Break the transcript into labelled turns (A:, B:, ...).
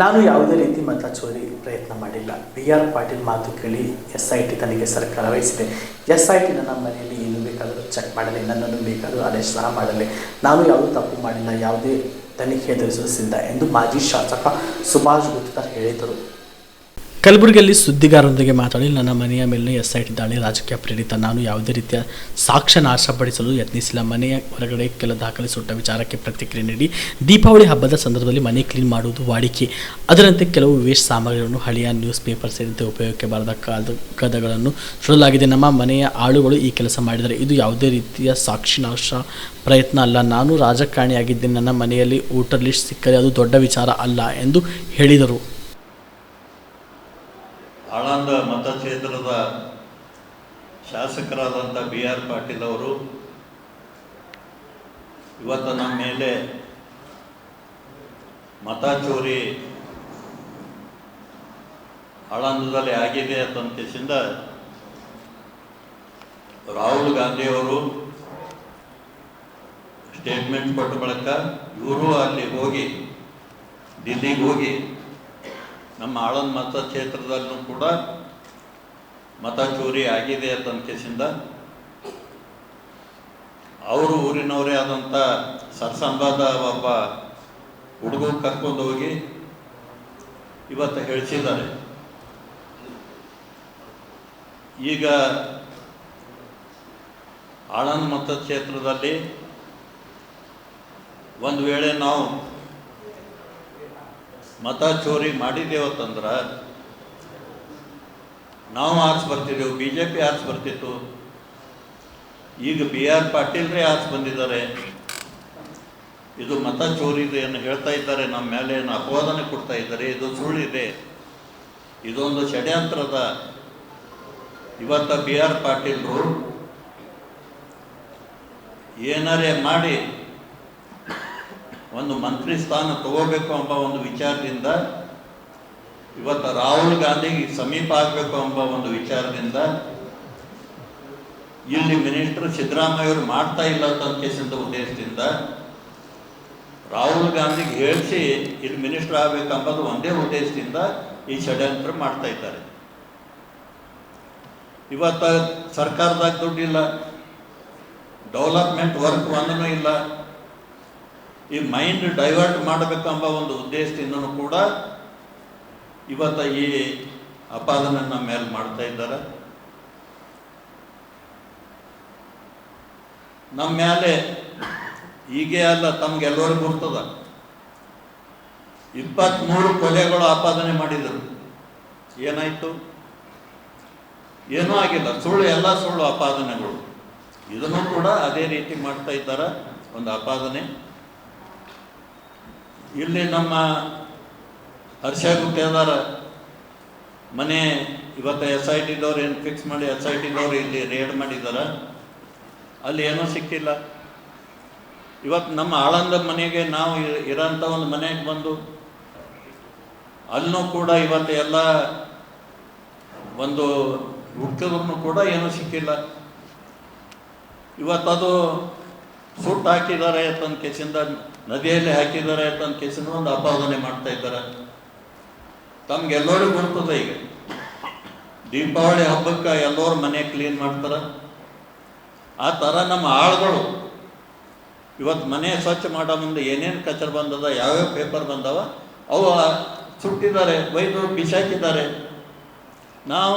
A: ನಾನು ಯಾವುದೇ ರೀತಿ ಮತ ಚೋರಿ ಪ್ರಯತ್ನ ಮಾಡಿಲ್ಲ. ಬಿ ಆರ್ ಪಾಟೀಲ್ ಮಾತು ಕೇಳಿ ಎಸ್ ಐ ಟಿ ತನಿಖೆ ಸರ್ಕಾರ ವಹಿಸಿದೆ. ಎಸ್ ಐ ಟಿ ನನ್ನ ಮನೆಯಲ್ಲಿ ಏನು ಬೇಕಾದರೂ ಚೆಕ್ ಮಾಡಲಿ, ನನ್ನನ್ನು ಬೇಕಾದರೂ ಸಹ ಮಾಡಲಿ. ನಾನು ಯಾವುದೂ ತಪ್ಪು ಮಾಡಿಲ್ಲ, ಯಾವುದೇ ತನಿಖೆ ಎದುರಿಸುವ ಸಿದ್ಧ ಎಂದು ಮಾಜಿ ಶಾಸಕ ಸುಭಾಷ್ ಗುಪ್ತ ಹೇಳಿದರು. ಕಲಬುರಗಿಯಲ್ಲಿ ಸುದ್ದಿಗಾರರೊಂದಿಗೆ ಮಾತಾಡಿ, ನನ್ನ ಮನೆಯ ಮೇಲೆ ಎಸ್ ಐ ರಾಜಕೀಯ ಪ್ರೇರಿತ, ನಾನು ಯಾವುದೇ ರೀತಿಯ ಸಾಕ್ಷ್ಯ ನಾಶಪಡಿಸಲು ಯತ್ನಿಸಿಲ್ಲ. ಮನೆಯ ಹೊರಗಡೆ ಕೆಲ ದಾಖಲೆ ಸುಟ್ಟ ವಿಚಾರಕ್ಕೆ ಪ್ರತಿಕ್ರಿಯೆ ನೀಡಿ, ದೀಪಾವಳಿ ಹಬ್ಬದ ಸಂದರ್ಭದಲ್ಲಿ ಮನೆ ಕ್ಲೀನ್ ಮಾಡುವುದು ವಾಡಿಕೆ. ಅದರಂತೆ ಕೆಲವು ವೇಸ್ಟ್ ಸಾಮಗ್ರಿಗಳನ್ನು ಹಳೆಯ ನ್ಯೂಸ್ ಪೇಪರ್ ಸೇರಿದಂತೆ ಉಪಯೋಗಕ್ಕೆ ಬಾರದ ಕಾಗದಗಳನ್ನು ಸುಡಲಾಗಿದೆ. ನಮ್ಮ ಮನೆಯ ಆಳುಗಳು ಈ ಕೆಲಸ ಮಾಡಿದರೆ ಇದು ಯಾವುದೇ ರೀತಿಯ ಸಾಕ್ಷಿ ನಾಶ ಪ್ರಯತ್ನ ಅಲ್ಲ. ನಾನು ರಾಜಕಾರಣಿಯಾಗಿದ್ದೇನೆ. ನನ್ನ ಮನೆಯಲ್ಲಿ ಊಟ ಲಿಸ್ಟ್ ಸಿಕ್ಕರೆ ಅದು ದೊಡ್ಡ ವಿಚಾರ ಅಲ್ಲ ಎಂದು ಹೇಳಿದರು.
B: ಆಳಂದ ಮತಕ್ಷೇತ್ರದ ಶಾಸಕರಾದಂಥ ಬಿ ಆರ್ ಪಾಟೀಲ್ ಅವರು ಇವತ್ತು ನಮ್ಮ ಮೇಲೆ ಮತ ಚೋರಿ ಆಳಂದದಲ್ಲಿ ಆಗಿದೆ ಅಂತಂತಿಸಿಂದ ರಾಹುಲ್ ಗಾಂಧಿಯವರು ಸ್ಟೇಟ್ಮೆಂಟ್ ಕೊಟ್ಟ ಬಳಿಕ ಇವರು ಅಲ್ಲಿ ಹೋಗಿ, ದಿಲ್ಲಿಗೆ ಹೋಗಿ ನಮ್ಮ ಆಳಂದ ಮತಕ್ಷೇತ್ರದಲ್ಲೂ ಕೂಡ ಮತ ಚೋರಿ ಆಗಿದೆ ಅಂತ ಕೇಸಿಂದ ಅವರು ಊರಿನವರೇ ಆದಂಥ ಸರ್ಸಂಬಾದ ಒಬ್ಬ ಹುಡುಗ ಕರ್ಕೊಂಡು ಹೋಗಿ ಇವತ್ತು ಹೇಳಿಸಿದ್ದಾರೆ. ಈಗ ಆಳಂದ ಮತಕ್ಷೇತ್ರದಲ್ಲಿ ಒಂದು ವೇಳೆ ನಾವು ಮತ ಚೋರಿ ಮಾಡಿದ್ದೇವತ್ತಂದ್ರೆ ನಾವು ಆರ್ಸ್ ಬರ್ತಿದ್ದೆವು ಬಿ ಜೆ ಪಿ ಆರ್ಸ್ ಬರ್ತಿತ್ತು. ಈಗ ಬಿ ಆರ್ ಪಾಟೀಲ್ರೇ ಆರ್ಸ್ ಬಂದಿದ್ದಾರೆ. ಇದು ಮತ ಚೋರಿದೆ ಏನು ಹೇಳ್ತಾ ಇದ್ದಾರೆ, ನಮ್ಮ ಮೇಲೆ ಏನು ಅಪವಾದನೆ ಕೊಡ್ತಾ ಇದ್ದಾರೆ, ಇದು ಸುಳ್ಳಿದೆ. ಇದೊಂದು ಷಡ್ಯಂತ್ರದ ಇವತ್ತ ಬಿ ಆರ್ ಪಾಟೀಲ್ರು ಏನಾರೇ ಮಾಡಿ ಒಂದು ಮಂತ್ರಿ ಸ್ಥಾನ ತಗೋಬೇಕು ಎಂಬ ಒಂದು ವಿಚಾರದಿಂದ ಇವತ್ತು ರಾಹುಲ್ ಗಾಂಧಿಗೆ ಸಮೀಪ ಆಗಬೇಕು ಎಂಬ ಒಂದು ವಿಚಾರದಿಂದ ಇಲ್ಲಿ ಮಿನಿಸ್ಟರ್ ಸಿದ್ದರಾಮಯ್ಯ ಅವರು ಮಾಡ್ತಾ ಇಲ್ಲ ಅಂತ ಕೇಸಿಂದ ಉದ್ದೇಶದಿಂದ ರಾಹುಲ್ ಗಾಂಧಿಗೆ ಹೇಳಿಸಿ ಇಲ್ಲಿ ಮಿನಿಸ್ಟರ್ ಆಗಬೇಕೆಂಬುದು ಒಂದೇ ಉದ್ದೇಶದಿಂದ ಈ ಷಡ್ಯಂತ್ರ ಮಾಡ್ತಾ ಇದ್ದಾರೆ. ಇವತ್ತು ಸರ್ಕಾರದಾಗ ದುಡ್ಡಿಲ್ಲ, ಡೆವಲಪ್ಮೆಂಟ್ ವರ್ಕ್ ಒಂದೂ ಇಲ್ಲ. ಈ ಮೈಂಡ್ ಡೈವರ್ಟ್ ಮಾಡಬೇಕೆಂಬ ಒಂದು ಉದ್ದೇಶದಿಂದನೂ ಕೂಡ ಇವತ್ತ ಈ ಅಪಾದನೆ ನಮ್ಮ ಮೇಲೆ ಮಾಡ್ತಾ ಇದ್ದಾರೆ. ನಮ್ಮ ಮೇಲೆ ಹೀಗೆ ಅಲ್ಲ, ತಮ್ಗೆಲ್ಲರಿಗೂ ಬರ್ತದ. ಇಪ್ಪತ್ತ್ಮೂರು ಕೊಲೆಗಳು ಆಪಾದನೆ ಮಾಡಿದರು. ಏನಾಯ್ತು? ಏನೂ ಆಗಿಲ್ಲ. ಸುಳ್ಳು, ಎಲ್ಲ ಸುಳ್ಳು ಆಪಾದನೆಗಳು. ಇದನ್ನು ಕೂಡ ಅದೇ ರೀತಿ ಮಾಡ್ತಾ ಇದ್ದಾರೆ ಒಂದು ಆಪಾದನೆ. ಇಲ್ಲಿ ನಮ್ಮ ಹರ್ಷ ಅದಾರ ಮನೆ, ಇವತ್ತು ಎಸ್ ಐ ಟಿದವ್ರು ಏನು ಫಿಕ್ಸ್ ಮಾಡಿ ಎಸ್ ಐ ಟಿದವ್ರು ಇಲ್ಲಿ ರೇಡ್ ಮಾಡಿದ್ದಾರೆ ಅಲ್ಲಿ ಏನೂ ಸಿಕ್ಕಿಲ್ಲ. ಇವತ್ತು ನಮ್ಮ ಆಳಂದ ಮನೆಗೆ ನಾವು ಇರೋಂಥ ಒಂದು ಮನೆಗೆ ಬಂದು, ಅಲ್ಲೂ ಕೂಡ ಇವತ್ತು ಎಲ್ಲ ಒಂದು ಹುಡುಕಿದ್ರು ಕೂಡ ಏನೂ ಸಿಕ್ಕಿಲ್ಲ. ಇವತ್ತದು ಸುಟ್ಟು ಹಾಕಿದ್ದಾರೆ ಅಂತಂದ ಕೇಸಿಂದ ನದಿಯಲ್ಲಿ ಹಾಕಿದ್ದಾರೆ ಅಂತಂದ ಕೇಸಿಂದ ಒಂದು ಅಪಾದನೆ ಮಾಡ್ತಾ ಇದ್ದಾರೆ. ತಮ್ಗೆಲ್ಲರಿಗೂ ಬರ್ತದೆ ಈಗ. ದೀಪಾವಳಿ ಹಬ್ಬಕ್ಕೆ ಎಲ್ಲರೂ ಮನೆ ಕ್ಲೀನ್ ಮಾಡ್ತಾರೆ. ಆ ಥರ ನಮ್ಮ ಆಳುಗಳು ಇವತ್ತು ಮನೆ ಸ್ವಚ್ಛ ಮಾಡೋ ಮುಂದೆ ಏನೇನು ಕಚರ್ ಬಂದದ, ಯಾವ್ಯಾವ ಪೇಪರ್ ಬಂದವ, ಅವು ಸುಟ್ಟಿದ್ದಾರೆ, ಒಯ್ದು ಬಿಸಾಕಿದ್ದಾರೆ. ನಾವು